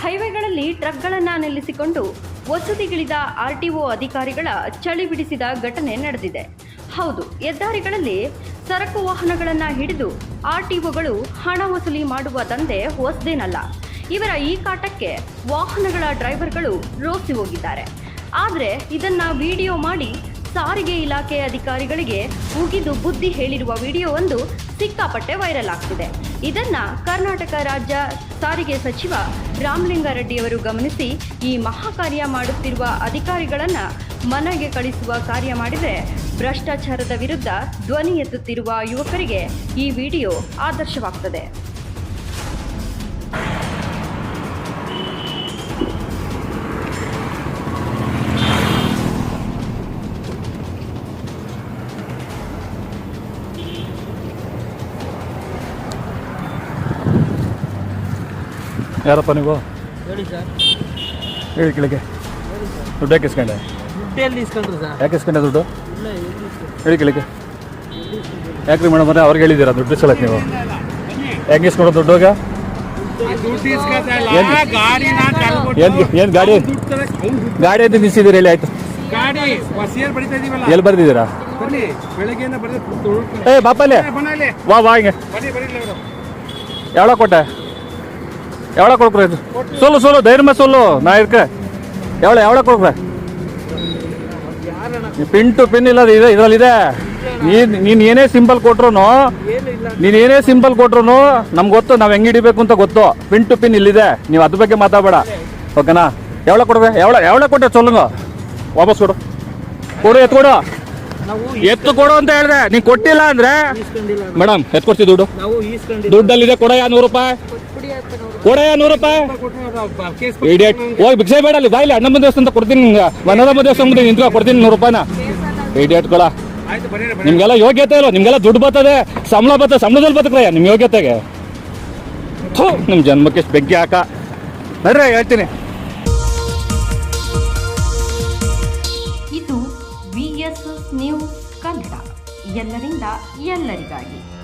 ಹೈವೇಗಳಲ್ಲಿ ಟ್ರಕ್ಗಳನ್ನು ನಿಲ್ಲಿಸಿಕೊಂಡು ವಸತಿಗಿಳಿದ RTO ಅಧಿಕಾರಿಗಳ ಚಳಿ ಬಿಡಿಸಿದ ಘಟನೆ ನಡೆದಿದೆ. ಹೌದು, ಹೆದ್ದಾರಿಗಳಲ್ಲಿ ಸರಕು ವಾಹನಗಳನ್ನು ಹಿಡಿದು ಆರ್ಟಿಒಗಳು ಹಣ ವಸೂಲಿ ಮಾಡುವ ದಂಧೆ ಹೊಸದೇನಲ್ಲ. ಇವರ ಈ ಕಾಟಕ್ಕೆ ವಾಹನಗಳ ಡ್ರೈವರ್ಗಳು ರೋಸಿ ಹೋಗಿದ್ದಾರೆ. ಆದರೆ ಇದನ್ನು ವಿಡಿಯೋ ಮಾಡಿ ಸಾರಿಗೆ ಇಲಾಖೆ ಅಧಿಕಾರಿಗಳಿಗೆ ಉಗಿದು ಬುದ್ಧಿ ಹೇಳಿರುವ ವಿಡಿಯೋ ಒಂದು ಸಿಕ್ಕಾಪಟ್ಟೆ ವೈರಲ್ ಆಗ್ತಿದೆ. ಇದನ್ನ ಕರ್ನಾಟಕ ರಾಜ್ಯ ಸಾರಿಗೆ ಸಚಿವ ರಾಮಲಿಂಗಾರೆಡ್ಡಿಯವರು ಗಮನಿಸಿ ಈ ಮಹಾ ಕಾರ್ಯ ಮಾಡುತ್ತಿರುವ ಅಧಿಕಾರಿಗಳನ್ನ ಮನೆಗೆ ಕಳಿಸುವ ಕಾರ್ಯ ಮಾಡಿದರೆ ಭ್ರಷ್ಟಾಚಾರದ ವಿರುದ್ಧ ಧ್ವನಿ ಎತ್ತುತ್ತಿರುವ ಯುವಕರಿಗೆ ಈ ವಿಡಿಯೋ ಆದರ್ಶವಾಗ್ತದೆ. ಯಾರಪ್ಪ ನೀವು? ಹೇಳಿ ಸರ್. ಹೇಳಿ ದುಡ್ಡು ಯಾಕೆ ಇಸ್ಕೊಂಡೆ? ಯಾಕೆ ಇಸ್ಕೊಂಡೆ ದುಡ್ಡು? ಹೇಳಿ ಕೇಳಿಕೆ ಯಾಕ್ರಿ ಮೇಡಮ್ ಅವರೇ ಅವ್ರಿಗೆ ಹೇಳಿದ್ದೀರಾ ದುಡ್ಡು ಇಸ್ಕೊಳಕ್ಕೆ ನೀವು? ಹೆಂಗೆ ಇಸ್ಕೊಂಡ್ರೆ ದುಡ್ಡು ಈಗ? ಏನ್- ಏನು ಗಾಡಿ ಗಾಡಿ? ಅಂತ ನಿಲ್ಸಿದ್ದೀರಿ ಹೇಳಿ ಆಯ್ತು? ಎಲ್ಲಿ ಬರ್ದಿದ್ದೀರಾ? ಬನ್ನಿ ಏ ಬಾಪಲ್ಲೇ. ವಾ ವಾ ಹಿಂಗೆ. ಬನ್ನಿ ಕೊಟ್ಟೆ? எவ்வளோ கொடுக்குற ಇದು? ಸೋಲು ಸೋಲು ಧೈರ್ಯ ಸೋಲು. ನಾ ಇರ್ಕ ಯಾವಳ எவ்வளோ கொடுக்குற ಪಿನ್ ಟು ಪಿನ್ ಇಲ್ಲ ಇದೆ ಇದರಲ್ಲಿದೆ. ನೀನ್ ನೀನು ಏನೇ ಸಿಂಪಲ್ ಕೊಟ್ರು ನೀನು ಏನೇ ಸಿಂಪಲ್ ಕೊಟ್ರು ನಮ್ಗೆ ಗೊತ್ತು ನಾವು ಹೆಂಗೆ ಹಿಡಿಬೇಕು ಅಂತ ಗೊತ್ತು. ಪಿನ್ ಪಿನ್ ಇಲ್ಲಿದೆ. ನೀವು ಅದ್ರ ಬಗ್ಗೆ ಮಾತಾಡಬೇಡ. ಓಕೆನಾ? ಯಾವಳ ಕೊಡ್ಬೇಕು ಎವಳ ಯಾವಳ ಕೊಟ್ಟೆ ಚೊಲ್ಲುಂಗ ವಾಪಸ್ ಕೊಡು. ಕೊಡು ಎತ್ತು ಕೊಡು. ಎತ್ತು ಕೊಡು ಅಂತ ಹೇಳಿದೆ. ನೀನು ಕೊಟ್ಟಿಲ್ಲ ಅಂದ್ರೆ ಮೇಡಮ್ ಎತ್ತು ಕೊಡ್ತೀವಿ ದುಡ್ಡು. ದುಡ್ಡಲ್ಲಿದೆ ಕೊಡಯ್ಯ ನೂರು ರೂಪಾಯಿ. ಕೊಡಯ್ಯ ನೂರು ರೂಪಾಯಿ? ಇಡಿಯಟ್ ಹೋಗಿ ಭಿಕ್ಷೆ ಬೇಡ ಅಲ್ಲಿ ಬಾಯಿಲಿ ಅಣ್ಣಮ್ಮ ದೇವಸ್ಥಾನ ಅಂತ ಕೊಡ್ತೀನಿ ನಿಮ್ಗೆ. ವನದಮ್ಮ ದೇವಸ್ಥಾನ ಮುಂದೆ ನಿಂತ್ಕೊ, ಕೊಡ್ತೀನಿ ನೂರು ರೂಪಾಯಿನ. ಇಡಿಯಟ್ಗಳ ನಿಮ್ಗೆಲ್ಲ ಯೋಗ್ಯತೆ ಇಲ್ಲ ನಿಮ್ಗೆಲ್ಲ ದುಡ್ಡು ಬರ್ತದೆ, ಸಂಬಳ ಬರ್ತದೆ, ಸಂಬಳದಲ್ಲಿ ಬದುಕ್ರಯ್ಯ ನಿಮ್ಮ ಯೋಗ್ಯತೆಗೆ. ಥೂ ನಿಮ್ಮ ಜನ್ಮಕ್ಕೆ ಬೆಗ್ಗೆ ಹಾಕ. ಬರ್ರಿ ಹೇಳ್ತೀನಿ. ಇದು ವಿ ಎಸ್ ನ್ಯೂಸ್ ಕನ್ನಡ ಎಲ್ಲರಿಂದ ಎಲ್ಲರಿಗಾಗಿ.